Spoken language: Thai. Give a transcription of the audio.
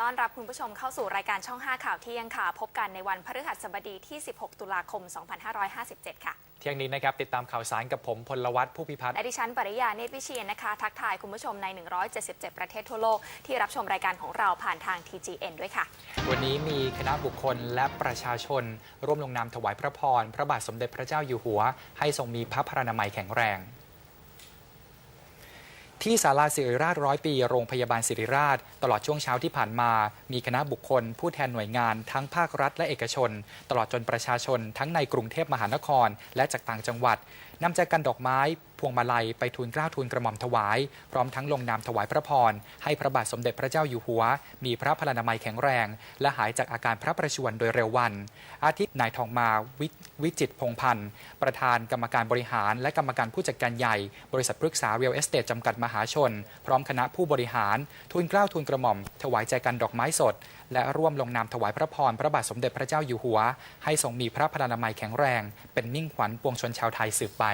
ต้อนรับคุณผู้ชมเข้าสู่รายการช่อง 5 ข่าวเที่ยงค่ะ พบกันในวันพฤหัสบดีที่ 16 ตุลาคม 2557 ค่ะ เที่ยงนี้นะครับ ติดตามข่าวสารกับผมพลวัตผู้พิพัฒน์และดิฉันปริยาเนตรวิเชียนนะคะ ทักทายคุณผู้ชมใน 177 ประเทศทั่วโลก ที่รับชมรายการของเราผ่านทาง TGN ด้วยค่ะ วันนี้มีคณะบุคคลและประชาชน ร่วมลงนามถวายพระพร พระบาทสมเด็จพระเจ้าอยู่หัว ให้ทรงมีพระพรานามัยแข็งแรง ที่ศาลาศิริราชร้อยปี โรงพยาบาลศิริราช ตลอดช่วงเช้าที่ผ่านมา มีคณะบุคคล ผู้แทนหน่วยงานทั้งภาครัฐและเอกชน ตลอดจนประชาชนทั้งในกรุงเทพมหานคร และจากต่างจังหวัดนำแจกันดอกไม้พวงมาลัยไปทูลเกล้าทูลกระหม่อมถวาย พร้อมทั้งลงนามถวายพระพร ให้พระบาทสมเด็จพระเจ้าอยู่หัว มีพระพลานามัยแข็งแรง และหายจากอาการพระประชวรโดยเร็ววัน อาทิตย์นายทองมาวิวิจิตพงพันธ์ ประธานกรรมการบริหาร และกรรมการผู้จัดการใหญ่ บริษัทปรึกษาเรียลเอสเตทจำกัดมหาชน พร้อมคณะผู้บริหารทูลเกล้าทูลกระหม่อม ถวายใจกันดอกไม้สด และร่วมลงนามถวายพระพรพระบาทสมเด็จพระเจ้าอยู่หัว ให้ทรงมีพระพลานามัยแข็งแรง เป็นมิ่งขวัญปวงชนชาวไทยสืบไป